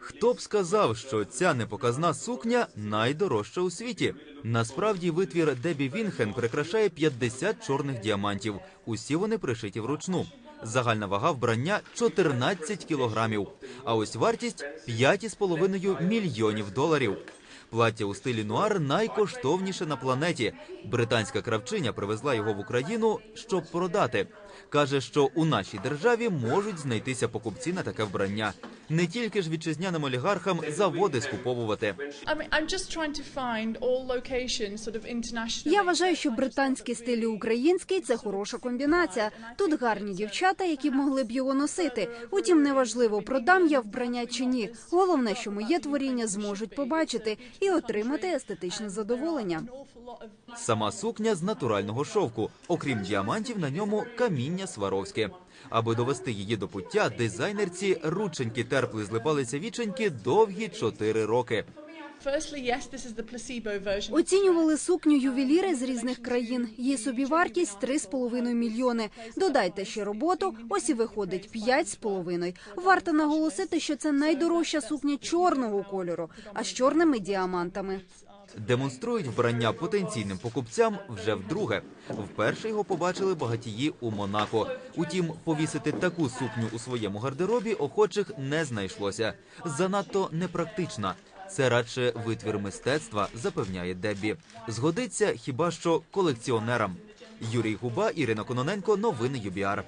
Хто б сказав, що ця непоказна сукня найдорожча у світі? Насправді витвір Дебі Вінхен прикрашає 50 чорних діамантів. Усі вони пришиті вручну. Загальна вага вбрання 14 кілограмів. А ось вартість 5,5 мільйонів доларів. Плаття у стилі нуар найкоштовніше на планеті. Британська кравчиня привезла його в Україну, щоб продати. Каже, що у нашій державі можуть знайтися покупці на таке вбрання. Не тільки ж вітчизняним олігархам заводи скуповувати. Я вважаю, що британський стиль і український це хороша комбінація. Тут гарні дівчата, які могли б його носити. Утім, неважливо, продам я вбрання чи ні. Головне, що моє творіння зможуть побачити і отримати естетичне задоволення. Сама сукня з натурального шовку. Окрім діамантів, на ньому каміння Сваровське. Аби довести її до пуття, дизайнерці рученьки терпли злипалися віченьки довгі чотири роки. Оцінювали сукню ювеліри з різних країн. Її собівартість 3,5 мільйони. Додайте ще роботу, ось і виходить 5,5. Варто наголосити, що це найдорожча сукня чорного кольору, а з чорними діамантами. Демонструють вбрання потенційним покупцям вже вдруге. Вперше його побачили багатії у Монако. Утім, повісити таку сукню у своєму гардеробі охочих не знайшлося. Занадто непрактична. Це радше витвір мистецтва, запевняє Деббі. Згодиться хіба що колекціонерам. Юрій Губа, Ірина Кононенко, новини ЮБІАР.